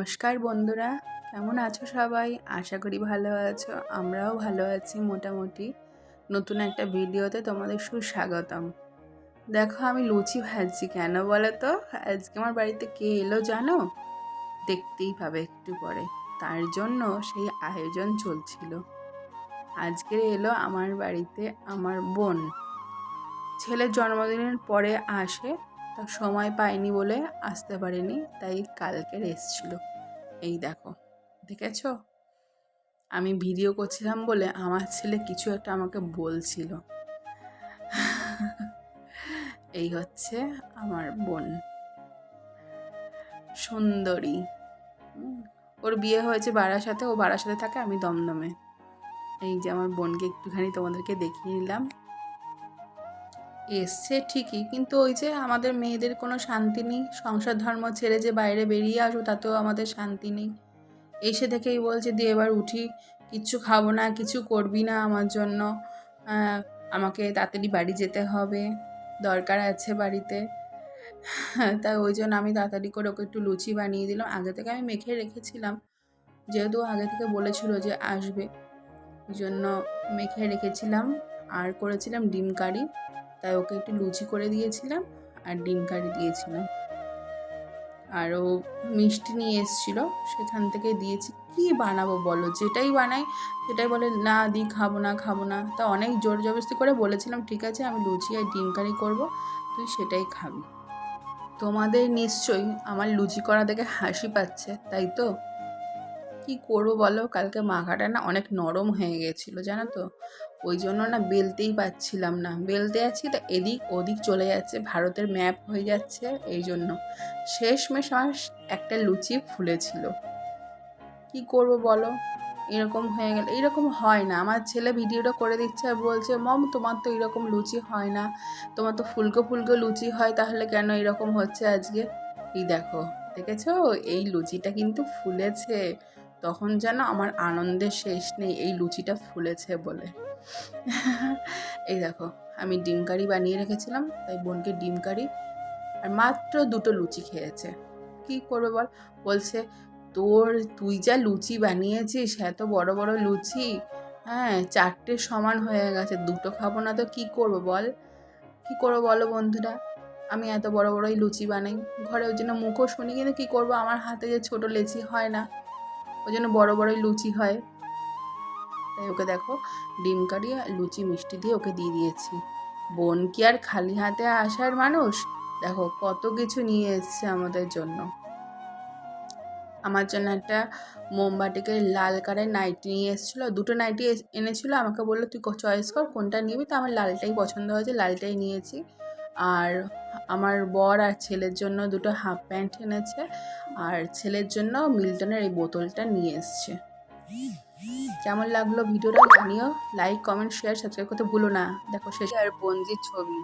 নমস্কার বন্ধুরা, কেমন আছো সবাই? আশা করি ভালো আছো, আমরাও ভালো আছি মোটামুটি। নতুন একটা ভিডিওতে তোমাদের সুস্বাগতম। দেখো আমি লুচি ভাজছি কেন বলো তো আজকে আমার বাড়িতে কে এলো জানো? দেখতেই পাবে একটু পরে। তার জন্য সেই আয়োজন চলছিল। আজকে এলো আমার বাড়িতে আমার বোন। ছেলের জন্মদিনের পরে আসে, তা সময় পায়নি বলে আসতে পারেনি, তাই কালকে এসছিল। এই দেখো, দেখেছ? আমি ভিডিও করছিলাম বলে আমার ছেলে কিছু একটা আমাকে বলছিল। এই হচ্ছে আমার বোন। সুন্দরী। ওর বিয়ে হয়েছে বাড়ার সাথে ও বাড়ার সাথে থাকে, আমি দমদমে। এই যে আমার বোনকে একটুখানি তোমাদেরকে দেখিয়ে নিলাম। এসছে ঠিকই, কিন্তু ওই যে আমাদের মেয়েদের কোনো শান্তি নেই, সংসার ধর্ম ছেড়ে যে বাইরে বেরিয়ে আসো তাতেও আমাদের শান্তি নেই। এসে থেকেই বলছে দিয়ে এবার উঠি, কিচ্ছু খাব না, কিছু করবি না আমার জন্য আমাকে তাড়াতাড়ি বাড়ি যেতে হবে, দরকার আছে বাড়িতে। তাই ওই জন্য আমি তাড়াতাড়ি করে ওকে একটু লুচি বানিয়ে দিলাম। আগে থেকে আমি মেখে রেখেছিলাম, যেহেতু আগে থেকে বলেছিল যে আসবে, ওই জন্য মেখে রেখেছিলাম, আর করেছিলাম ডিম কারি। তাই ওকে একটু লুচি করে দিয়েছিলাম আর ডিম কারি দিয়েছিলাম। আর ও মিষ্টি নিয়ে এসেছিল, সেখান থেকে দিয়েছি। কি বানাবো বলো? যেটাই বানাই, সেটাই বলে, না দি, খাব না খাব না। তা অনেক জোর জবরদস্তি করে বলেছিলাম, ঠিক আছে, আমি লুচি আর ডিম কারি করব, তুই সেটাই খাবি। তোমাদের নিশ্চয়ই আমার লুচি করা দেখে হাসি পাচ্ছে, তাই তো? কি করব বলো? কালকে মাখাটা না অনেক নরম হয়ে গেছিল, জানো তো? ওই জন্য না বেলতেই পাচ্ছিলাম না। বেলতে যাচ্ছি তো এদিক ওদিক চলে যাচ্ছে, ভারতের ম্যাপ হয়ে যাচ্ছে এই জন্য। শেষমেশ আমার একটা লুচি ফুলেছিল। কি করব বলো? এরকম হয়ে গেল। এরকম হয় না। আমার ছেলে ভিডিওটা করে দিচ্ছে আর বলছে, মম, তোমার তো এরকম লুচি হয় না। তোমার তো ফুলকো ফুলকো লুচি হয়, তাহলে কেন এরকম হচ্ছে আজকে? এই দেখো, দেখেছ? এই লুচিটা কিন্তু ফুলেছে। তখন যেন আমার আনন্দের শেষ নেই এই লুচিটা ফুলেছে বলে। এই দেখো, আমি ডিম কারি বানিয়ে রেখেছিলাম, তাই বোনকে ডিম কারি, আর মাত্র দুটো লুচি খেয়েছে। কি করবে বল? বলছে, তোর, তুই যা লুচি বানিয়েছিস, এত বড় বড় লুচি হ্যাঁ চারটে সমান হয়ে গেছে, দুটো খাব না তো কি করব বল? কি করব বলো বন্ধুরা, আমি এত বড় বড়ই লুচি বানাই, ঘরে ওই জন্য মুখও শুনি কিন্তু কী করব? আমার হাতে যে ছোট লেচি হয় না, ওই জন্য বড় বড়ই লুচি হয়। তাই ওকে দেখো ডিম কারি লুচি মিষ্টি দিয়ে ওকে দিয়ে দিয়েছি। বোন কি আর খালি হাতে আসার মানুষ? দেখো কত কিছু নিয়ে এসছে আমাদের জন্য। আমার জন্য একটা মোমবাটিকে লাল কালারের নাইটি নিয়ে এসেছিল। দুটো নাইটি এনেছিল। আমাকে বলল, তুই চয়েস কর কোনটা নিবি? তো আমার লালটাই পছন্দ হয়েছে, লালটাই নিয়েছি। আর আমার বর আর ছেলের জন্য দুটো হাফ প্যান্ট এনেছে। আর ছেলের জন্য মিল্টনের এই বোতলটা নিয়ে এসছে। কেমন লাগল ভিডিওটা জানিও। লাইক কমেন্ট শেয়ার সাবস্ক্রাইব করতে ভুলো না। দেখো শেষ আর বঞ্জির ছবি।